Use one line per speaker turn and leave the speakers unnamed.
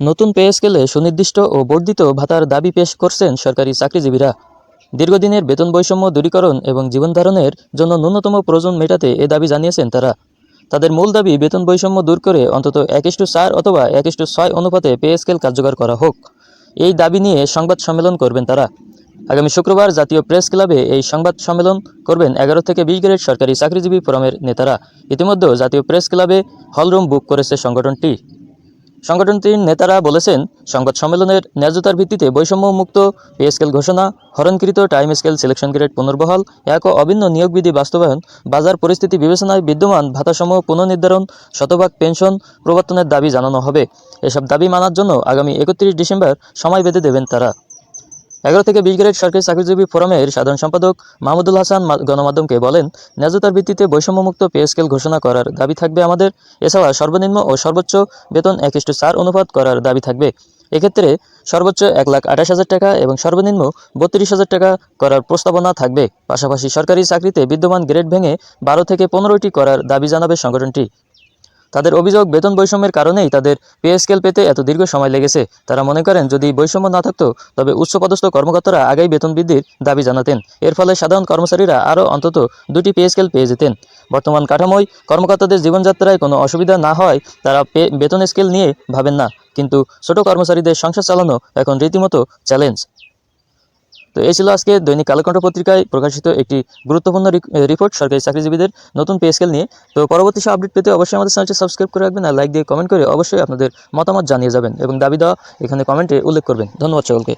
নতুন পে স্কেলে সুনির্দিষ্ট ও বর্ধিত ভাতার দাবি পেশ করছেন সরকারি চাকরিজীবীরা। দীর্ঘদিনের বেতন বৈষম্য দূরীকরণ এবং জীবনধারণের জন্য ন্যূনতম প্রয়োজন মেটাতে এ দাবি জানিয়েছেন তারা। তাদের মূল দাবি বেতন বৈষম্য দূর করে অন্তত এক ইস্টু চার অথবা এক ইস্টু ছয় অনুপাতে পে স্কেল কার্যকর করা হোক। এই দাবি নিয়ে সংবাদ সম্মেলন করবেন তারা। আগামী শুক্রবার জাতীয় প্রেস ক্লাবে এই সংবাদ সম্মেলন করবেন এগারো থেকে বিশ গ্রেড সরকারি চাকরিজীবী ফোরামের নেতারা। ইতিমধ্যে জাতীয় প্রেস ক্লাবে হলরুম বুক করেছে সংগঠনটি। সংগঠনটির নেতারা বলেছেন, সংবাদ সম্মেলনের ন্যায্যতার ভিত্তিতে বৈষম্য মুক্ত পে স্কেল ঘোষণা, হরণকৃত টাইম স্কেল সিলেকশন গ্রেড পুনর্বহাল, এক অভিন্ন নিয়োগ বিধি বাস্তবায়ন, বাজার পরিস্থিতি বিবেচনায় বিদ্যমান ভাতাসমূহ পুনর্নির্ধারণ, শতভাগ পেনশন প্রবর্তনের দাবি জানানো হবে। এসব দাবি মানার জন্য আগামী একত্রিশ ডিসেম্বর সময় বেঁধে দেবেন তারা। এগারো থেকে বিশ গ্রেড সরকারি চাকরিজীবী ফোরামের সাধারণ সম্পাদক মাহমুদুল হাসান গণমাধ্যমকে বলেন, ন্যায্যতার ভিত্তিতে বৈষম্যমুক্ত পে স্কেল ঘোষণা করার দাবি থাকবে আমাদের। এছাড়া সর্বনিম্ন ও সর্বোচ্চ বেতন এক ইস্টু চার অনুপাত করার দাবি থাকবে। এক্ষেত্রে সর্বোচ্চ এক লাখ আঠাশ হাজার টাকা এবং সর্বনিম্ন বত্রিশ হাজার টাকা করার প্রস্তাবনা থাকবে। পাশাপাশি সরকারি চাকরিতে বিদ্যমান গ্রেড ভেঙে বারো থেকে পনেরোটি করার দাবি জানাবে সংগঠনটি। তাদের অভিযোগ বেতন বৈষম্যের কারণেই তাদের পে স্কেল পেতে এত দীর্ঘ সময় লেগেছে। তারা মনে করেন, যদি বৈষম্য না থাকতো, তবে উচ্চপদস্থ কর্মকর্তারা আগেই বেতন বৃদ্ধির দাবি জানাতেন। এর ফলে সাধারণ কর্মচারীরা আরও অন্তত দুটি পে স্কেল পেয়ে যেতেন। বর্তমান কাঠামোয় কর্মকর্তাদের জীবনযাত্রায় কোনো অসুবিধা না হয়, তারা বেতন স্কেল নিয়ে ভাবেন না। কিন্তু ছোট কর্মচারীদের সংসার চালানো এখন রীতিমতো চ্যালেঞ্জ। তো এই ছিল আজকে দৈনিক কালকণ্ঠ পত্রিকায় প্রকাশিত একটি গুরুত্বপূর্ণ রিপোর্ট সরকারি চাকরিজীবীদের নতুন পে স্কেল নিয়ে। তো পরবর্তী সব আপডেট পেতে অবশ্যই আমাদের চ্যানেলটি সাবস্ক্রাইব করে রাখবেন আর লাইক দিয়ে কমেন্ট করে অবশ্যই আপনাদের মতামত জানিয়ে যাবেন এবং দাবি দেওয়া এখানে কমেন্টে উল্লেখ করবেন। ধন্যবাদ সকলকে।